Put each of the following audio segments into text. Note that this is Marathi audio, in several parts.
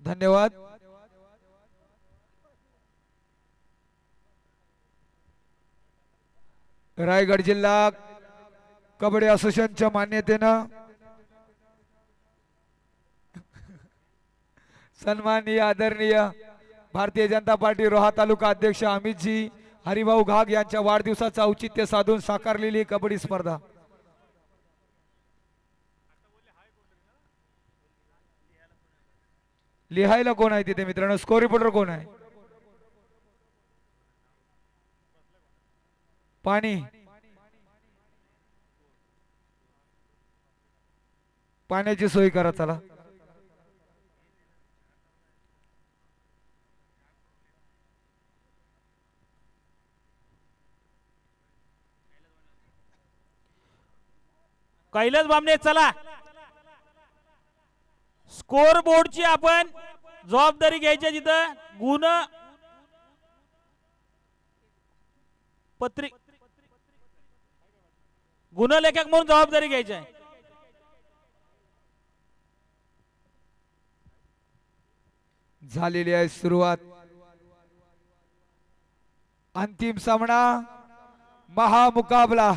धन्यवाद. रायगड जिल्हा कबड्डी असोसिएशनच्या मान्यतेनं सन्माननीय आदरणीय भारतीय जनता पार्टी रोहा तालुका अध्यक्ष अमितजी हरिभाऊ घाग यांच्या वाढदिवसाचं औचित्य साधून साकारलेली कबड्डी स्पर्धा. लिहायला कोण आहे तिथे मित्रांनो? स्कोर रिपोर्टर कोण आहे? पाणी. पाण्याची सोय करा चला. कैलास बामणे चला. स्कोर बोर्डची आपण जबाबदारी घ्यायची तिथं. जिथं गुण पत्रिक गुणलेखक म्हणून जबाबदारी घ्यायची आहे. झालेली आहे सुरुवात. अंतिम सामना महामुकाबला.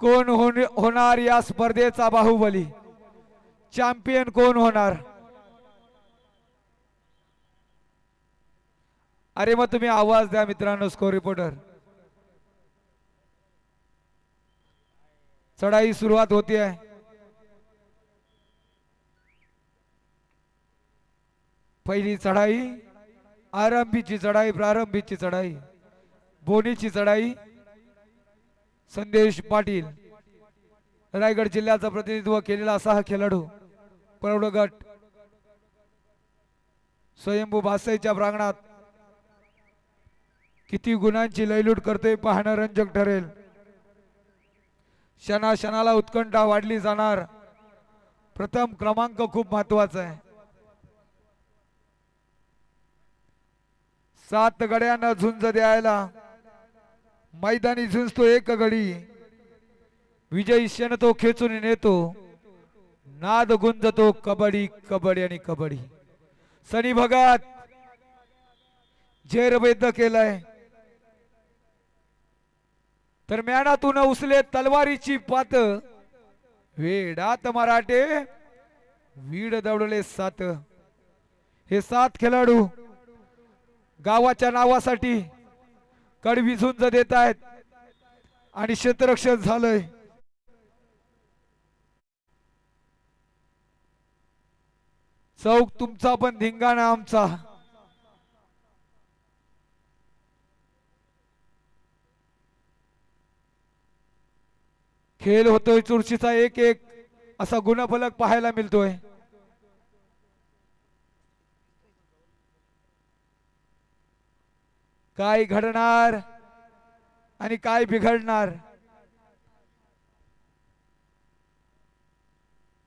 कोण होण- होणार या स्पर्धेचा बाहुबली? चॅम्पियन कोण होणार? अरे मग तुम्ही आवाज द्या मित्रांनो स्कोर रिपोर्टर चढाई सुरुवात होती आहे पहिली चढाई आरंभीची चढाई प्रारंभीची चढाई. बोनीची चढाई संदेश पाटील. रायगड जिल्ह्याचं प्रतिनिधित्व केलेला असा हा खेळाडू. प्रौढ गट स्वयंभू भासाईच्या प्रांगणात किती गुणांची लयलूट करते पाहणं रंजक ठरेल. क्षणा क्षणाला उत्कंठा वाढली जाणार. प्रथम क्रमांक खूप महत्त्वाचा आहे. सात गड्यांना झुंज द्यायला मैदानी झुंजतो एक गडी. विजयी क्षण तो खेचून नेतो. नाद गुंजतो कबड्डी कबड्डी आणि कबड्डी. सनी भगत जेरबैद्ध केलाय. तर म्यानातून उसले तलवारीची पात. वेडात मराठे वीड दवडले सात. हे सात खेळाडू गावाच्या नावासाठी कडवी झुंज देत आहेत आणि क्षेत्ररक्षण झालंय. चौक तुमचा पण धिंगाणा आमचा. खेळ होतोय चुरशीचा एक एक असा गुणफलक पाहायला मिळतोय. काय घडणार आणि काय बिघडणार?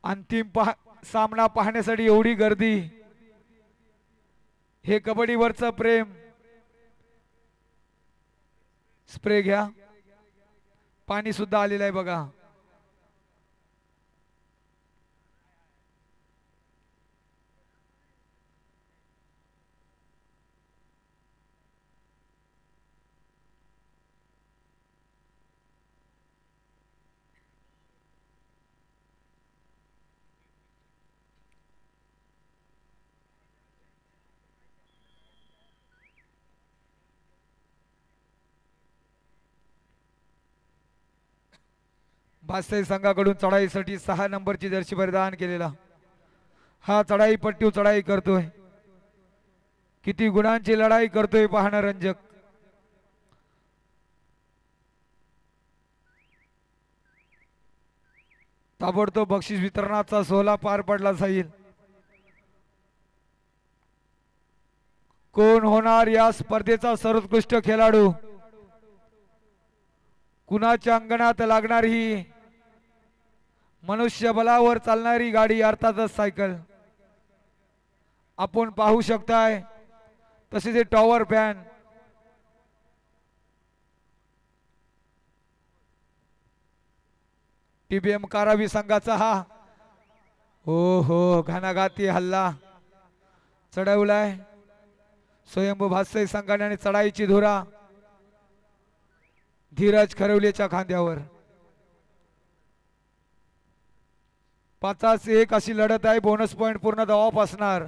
अंतिम पहा सामना पाहण्यासाठी एवढी गर्दी. हे कबड्डीवरचं प्रेम. स्प्रे घ्या. पाणी सुद्धा आलेलं आहे बघा. भासाई संघाकडून चढाईसाठी सहा नंबरची जर्सी परिधान केलेला. हा चढाई पट्टीव चढाई करतोय. किती गुणांची लढाई करतोय पाहणं रंजक. ताबडतोब बक्षीस वितरणाचा सोहळा पार पडला जाईल. कोण होणार या स्पर्धेचा सर्वोत्कृष्ट खेळाडू? कुणाच्या अंगणात लागणार ही मनुष्यबलावर चालणारी गाडी अर्थातच सायकल. आपण पाहू शकताय तसेच हे टॉवर फॅन टीबीएम कारावी संघाचा हा हो हो घाणाघाती हल्ला चढवलाय. स्वयंभू भास्य संघाने चढाईची धुरा धीरज खरवलेच्या खांद्यावर. पाचास एक अशी लढत आहे बोनस पॉईंट पूर्ण दबाव असणार.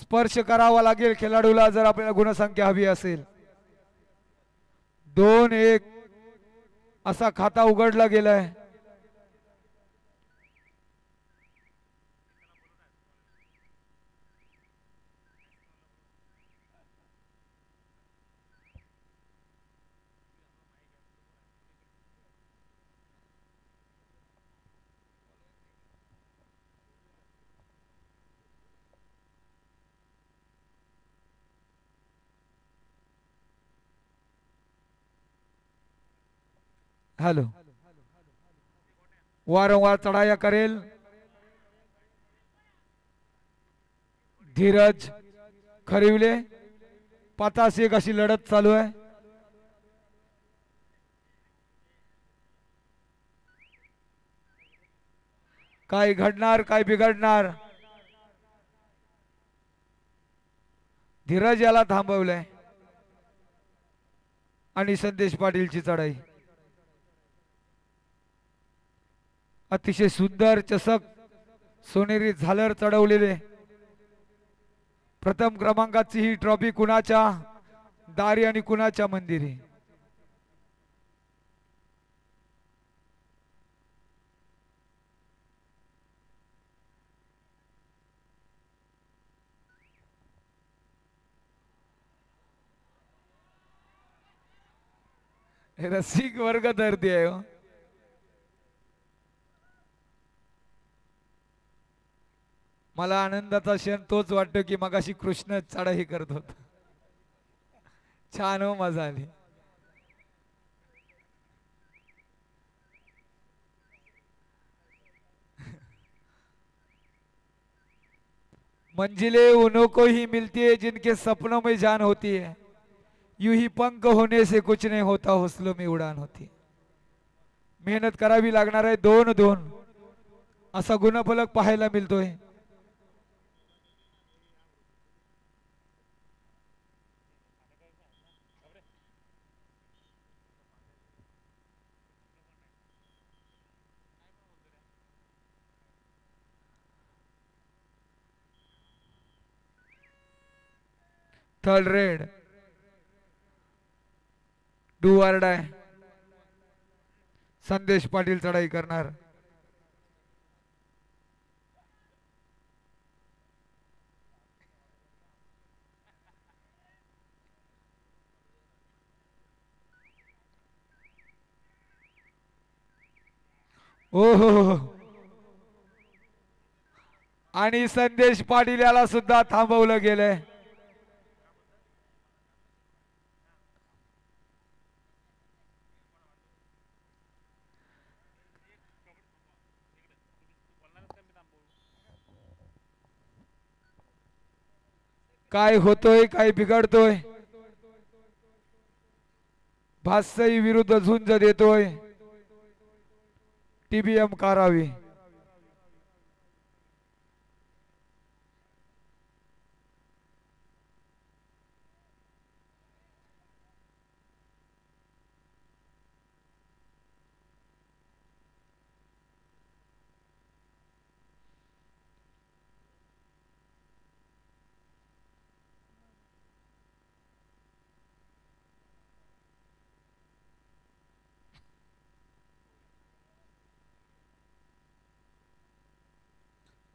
स्पर्श करावा लागेल खेळाडूला जर आपल्याला गुणसंख्या हवी असेल. दोन एक असा खाता उघडला गेलाय. हॅलो। वारंवार चढाया करेल। धीरज खरिवले। पातास एक अशी लढत चालू आहे। काय घडणार काय बिघडणार? धीरज याला थांबवलंय। आणि संदेश पाटीलची चढाई। अतिशय सुंदर चषक सोनेरी झालर चढवलेले. प्रथम क्रमांकाची ही ट्रॉफी कुणाच्या? दारी आणि कुणाच्या मंदिरी? रसिक वर्ग धरती आहे हो. मला आनंदाचा क्षण तोच वाटतो की मगाशी कृष्ण चढाई करत होता. छान हो मजा आली मंजिले उन्हों को ही मिलती है जिनके सपनों में जान होती है. यूं ही पंख होने से कुछ नहीं होता हौसलों में उडान होती है. मेहनत करावी लागणार आहे दोन दोन. असा गुणफलक पाहायला मिळतोय. Third red. डू आहे संदेश पाटील चढाई करणार. ओ हो हो, हो. आणि संदेश पाटील याला सुद्धा थांबवलं गेलंय. काय होतोय काय बिघडतोय? भासई विरुद्ध झुंज देतोय. टीबीएम कारावी.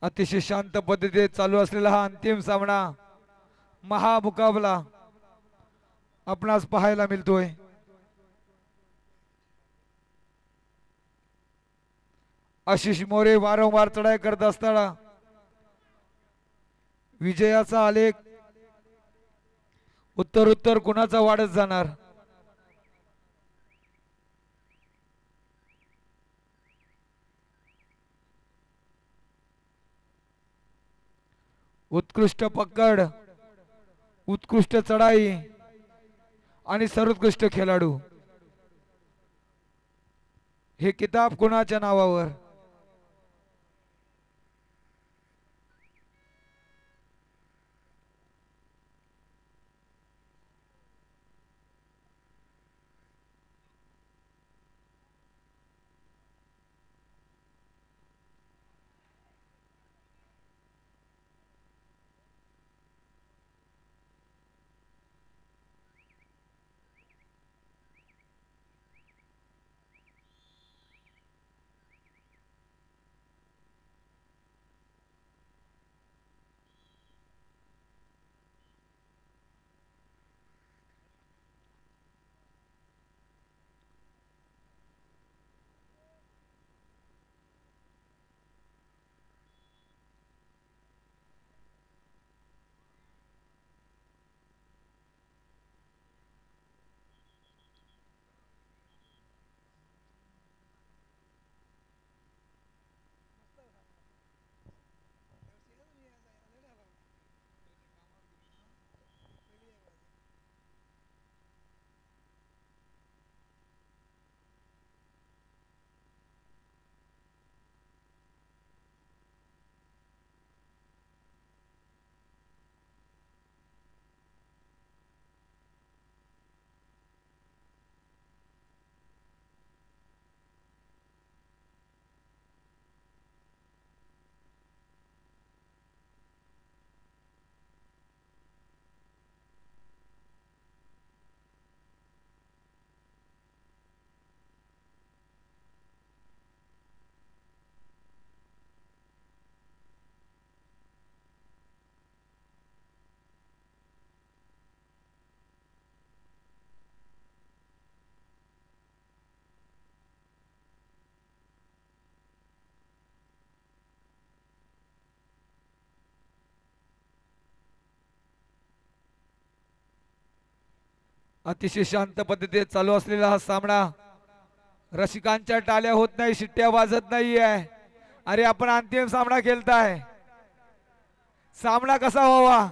अतिशय शांत पद्धतीने चालू असलेला हा अंतिम सामना महामुकाबला आपणास पाहायला मिळतोय. आशिष मोरे वारंवार चढाई करत असताना विजयाचा आलेख उत्तर उत्तर कुणाचा वाढत जाणार? उत्कृष्ट पकड उत्कृष्ट चढाई आणि सर्वोत्कृष्ट खेळाडू. हे किताब कुणाच्या नावावर? अतिशय शांत पद्धतीने चालू असलेला हा सामना. रसिकांच्या टाल्या होत नाही शिट्ट्या वाजत नाही आहे अरे आपण अंतिम सामना खेळताय. सामना कसा व्हावा?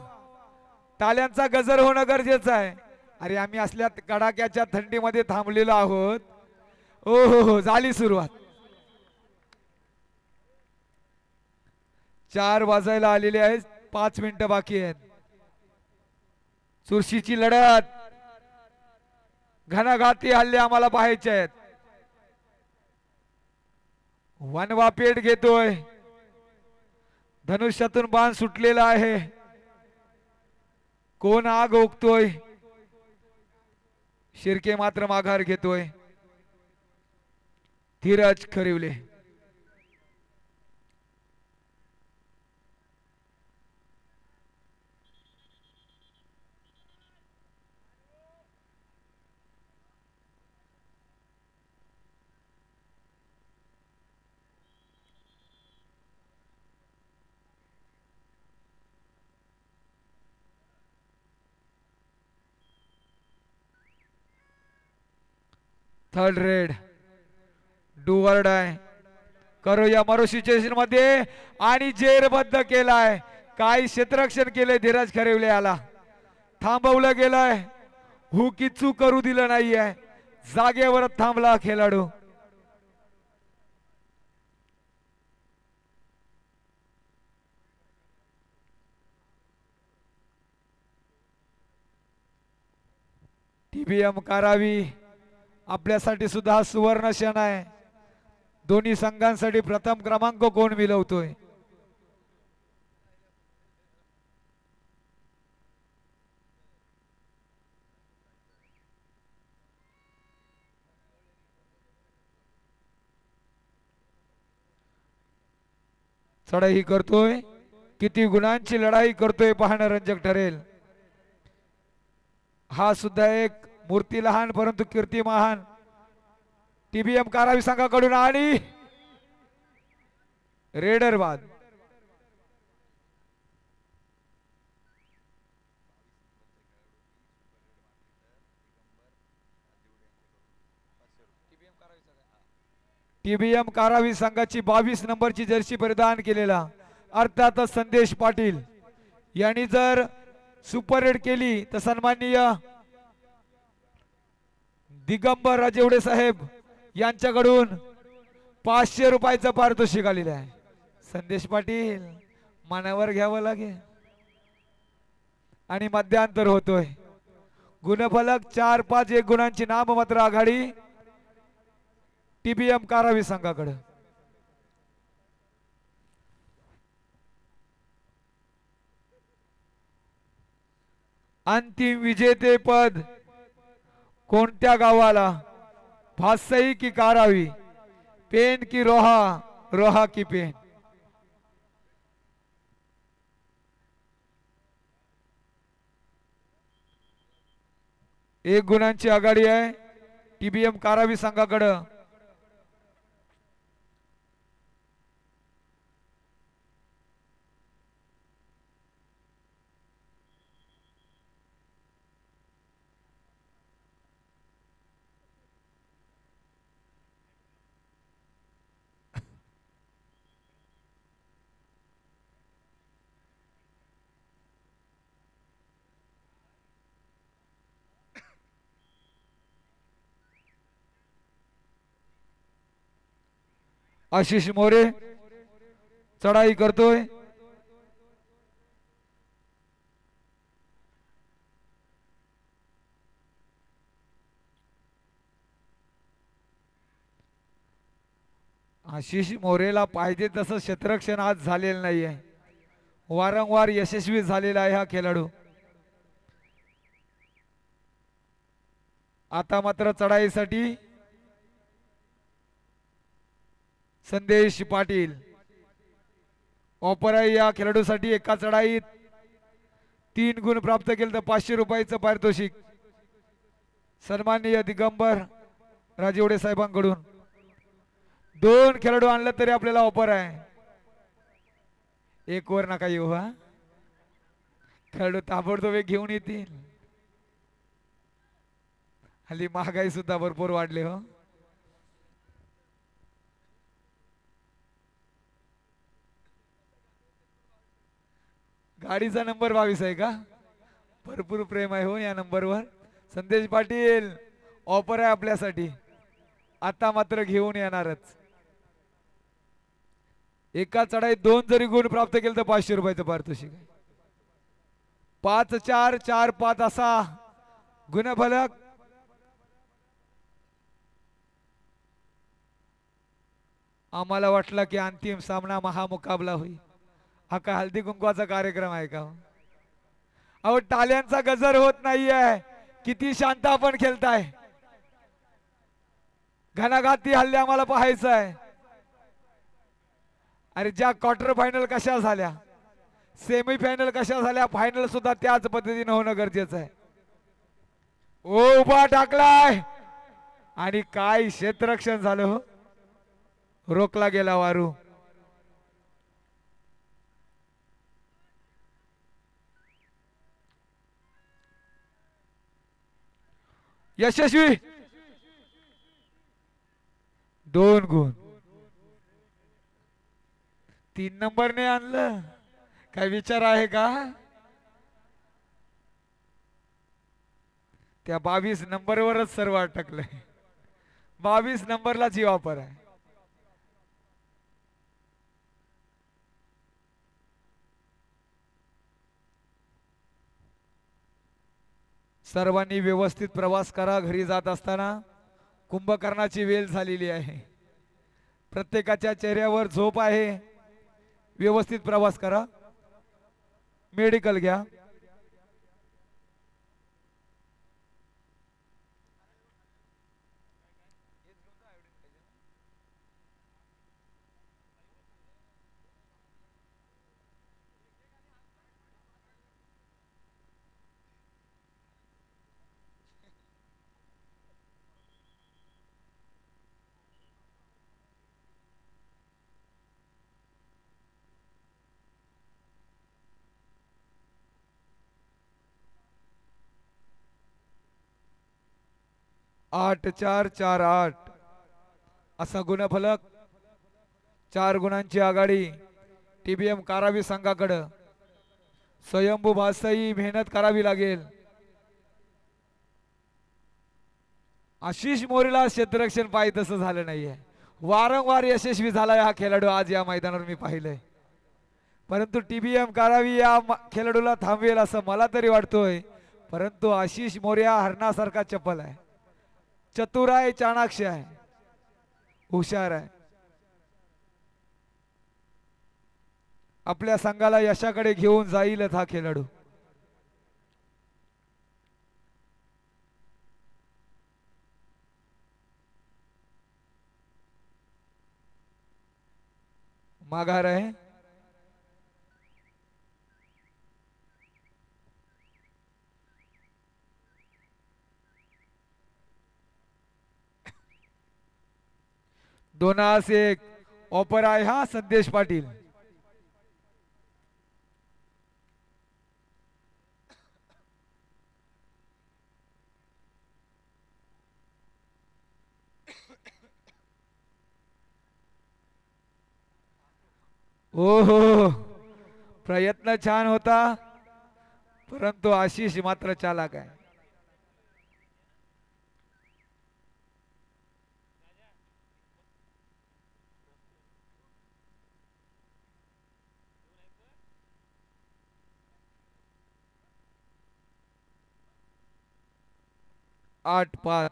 टाल्यांचा गजर होणं गरजेचं आहे. अरे आम्ही असल्या कडाक्याच्या थंडीमध्ये थांबलेलो आहोत. हो हो हो झाली सुरुवात. चार वाजायला आलेले आहेत पाच मिनिटं बाकी आहेत. चुरशीची लढत. घनघाती हल्ले आम्हाला पाहायचे आहेत. वनवा पेट घेतोय. धनुष्यातून बाण सुटलेला आहे. कोण आग ओकतोय? शिर्के मात्र माघार घेतोय. धीरज खरिवले. थर्ड रेड डुवर्ड आहे. करूया मरो सिच्युएशनमध्ये आणि जेरबद्ध केलाय. काही क्षेत्ररक्षण केलंय धीरज खरेवले याला. थांबवलं गेलंय. हुकीचू करू दिलं नाहीये. जागेवर थांबला खेळाडू. टीबीएम करावी. आपल्यासाठी सुद्धा सुवर्ण क्षण आहे. दोन्ही संघांसाठी प्रथम क्रमांक कोण मिळवतोय? चढाई करतोय. किती गुणांची लढाई करतोय पाहणं रंजक ठरेल. हा सुद्धा एक मूर्ती लहान परंतु कीर्ती महान. टीबीएम कारावी संघाकडून आणि रेडर बाद टीबीएम कारावी संघाची बावीस नंबरची जर्सी परिधान केलेला अर्थातच संदेश पाटील. यांनी जर सुपर रेड केली तर सन्माननीय दिगंबर राजेवडे साहेब यांच्याकडून पाचशे रुपयाचं पारितोषिक आलेलं आहे. संदेश पाटील मनावर घ्यावं लागेल. आणि मध्यांतर होतोय. गुणफलक चार पाच एक गुणांची नाम मात्र आघाडी टीबीएम कारावी संघाकडे. अंतिम विजेते पद कोणत्या गावाला? फासई की कारावी पेन की रोहा रोहा की पेन. एक गुणांची आघाडी आहे. टीबीएम कारावी संघाकडं. आशिष मोरे चढाई करतोय. आशिष मोरेला पाहिजे तसं क्षेत्रक्षण आज झालेलं नाही आहे वारंवार यशस्वी झालेला आहे हा खेळाडू. आता मात्र चढाईसाठी संदेश पाटील. ऑफर आहे या खेळाडूसाठी एका चढाईत तीन गुण प्राप्त केले तर पाचशे रुपयाचं पारितोषिक. सन्माननीय दिगंबर राजेवडे साहेबांकडून. दोन खेळाडू आणलं तरी आपल्याला ऑफर आहे. एक वर नका येऊ हा. खेळाडू ताबडतोब एक घेऊन येतील. हल्ली महागाई सुद्धा भरपूर वाढली हो. गाडीचा नंबर बावीस आहे का? भरपूर प्रेम आहे हो या नंबरवर. संदेश पाटील ऑफर आहे आपल्यासाठी. आता मात्र घेऊन येणारच. एका चढाईत दोन जरी गुण प्राप्त केले तर पाचशे रुपयाचं पारितोषिक पाच चार चार पाच असा गुणफलक. आम्हाला वाटलं की अंतिम सामना महामुकाबला होईल. हा काय हल्दी कुंकवाचा कार्यक्रम आहे का? अहो टाल्यांचा गजर होत नाहीये. किती शांत आपण खेळताय. घनाघाती हल्ले आम्हाला पाहायचं आहे अरे ज्या क्वार्टर फायनल कशा झाल्या? सेमी फायनल कशा झाल्या? फायनल सुद्धा त्याच पद्धतीने होणं गरजेचं आहे. ओ उभा टाकलाय. आणि काय क्षेत्ररक्षण झालं हो? रोखला गेला वारू. यशस्वी. दोन गुण. तीन नंबरने आणलं. काय विचार आहे का? त्या बावीस नंबरवरच सर्व अटकलंय. बावीस नंबरलाच ही वापर आहे. सर्वांनी व्यवस्थित प्रवास करा घरी जात असताना कुंभकर्णाची वेळ झालेली आहे. प्रत्येकाच्या चेहऱ्यावर झोप आहे. व्यवस्थित प्रवास करा. मेडिकल घ्या. आठ चार चार आठ. असा गुणफलक चार गुणांची आघाडी टीबीएम कारावी संघाकडं. स्वयंभू भासही मेहनत करावी लागेल. आशिष मोरेला क्षेत्ररक्षण पाहिजे तसं झालं नाहीये. वारंवार यशस्वी झालाय हा खेळाडू आज या मैदानावर मी पाहिलंय. परंतु टीबीएम कारावी या खेळाडूला थांबवेल असं मला तरी वाटतोय. परंतु आशिष मोर्या हरणासारखा चप्पल आहे. चतुर आहे चाणाक्ष आहे हुशार आहे आपल्या संघाला यशाकडे घेऊन जाईलच हा खेळाडू. माघार आहे. दोनास एक. ऑफर आहे हा संदेश पाटील. हो हो प्रयत्न छान होता परंतु आशिष मात्र चालाक आहे. आठ पाच.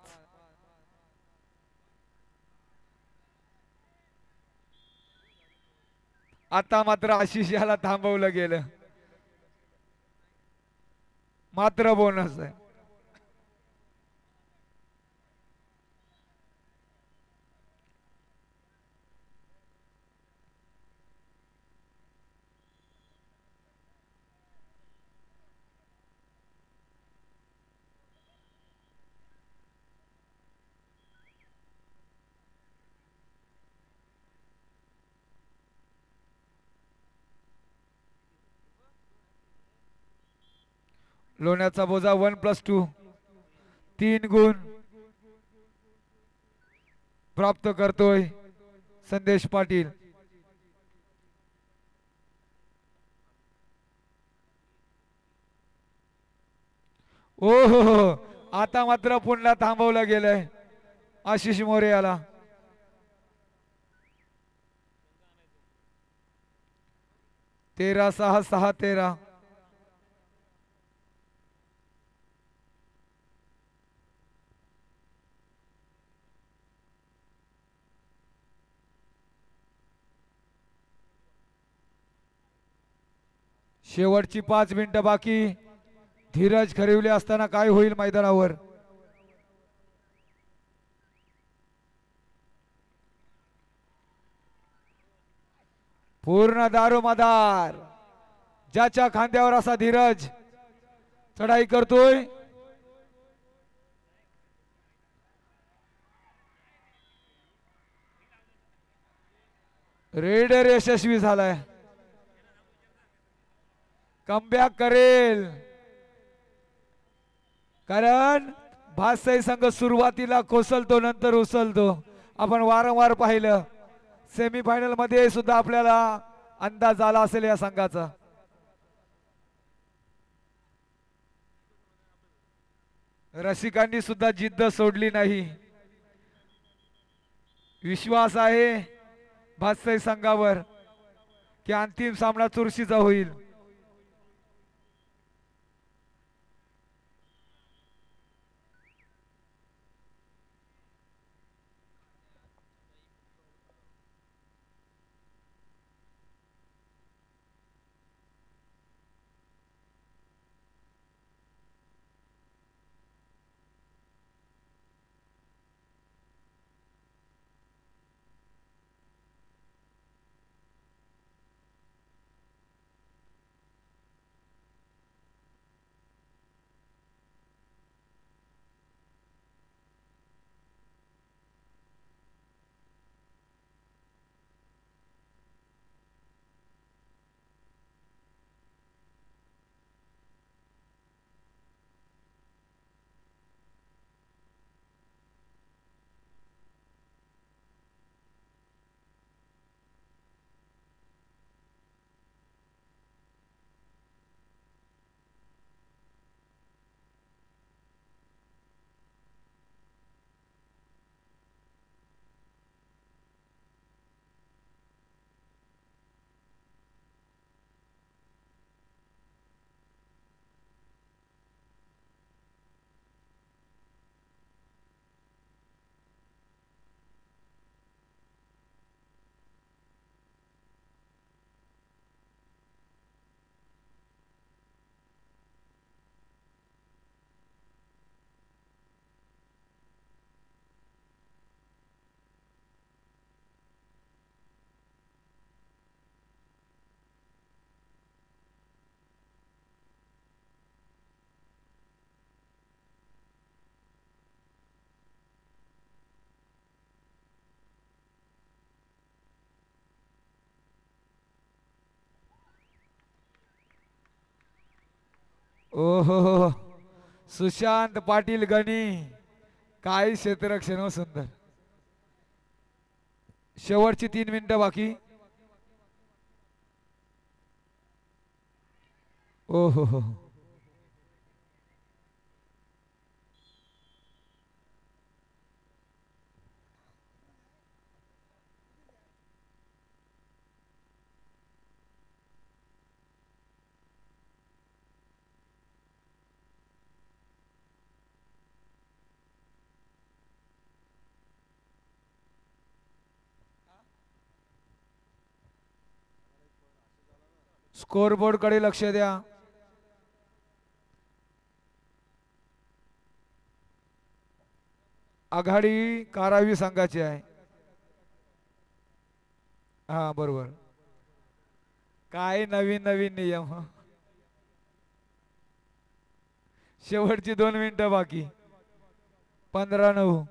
आता मात्र आशिष याला थांबवलं गेलं. मात्र बोनस आहे. लोण्याचा बोजा वन प्लस टू. तीन गुण प्राप्त करतोय संदेश पाटील. ओ हो हो आता मात्र पुन्हा थांबवलं गेलंय आशिष मोरे याला. तेरा सहा सहा तेरा. शेवटची पाच मिनिटं बाकी. धीरज खरिवले असताना काय होईल मैदानावर? पूर्ण दारोमदार ज्याच्या खांद्यावर असा धीरज. चढाई करतोय. रेडर यशस्वी झालाय. कमबॅक करेल. कारण भातसाई संघ सुरुवातीला कोसलतो नंतर उचलतो आपण वारंवार पाहिलं सेमीफायनलमध्ये सुद्धा आपल्याला अंदाज आला असेल या संघाचा. रसिकांनी सुद्धा जिद्द सोडली नाही. विश्वास आहे भातसाई संघावर की अंतिम सामना चुरशीचा होईल. ओहो हो, हो. सुशांत पाटील गणी. काही क्षेत्ररक्षण हो सुंदर. शेवटची तीन मिनिटं बाकी. ओ हो हो. स्कोरकडे लक्ष द्या. आघाडी कारावी संघाची आहे. हा बरोबर. काय नवीन नवीन नियम? शेवटची दोन मिनिटं बाकी. पंधरा नऊ.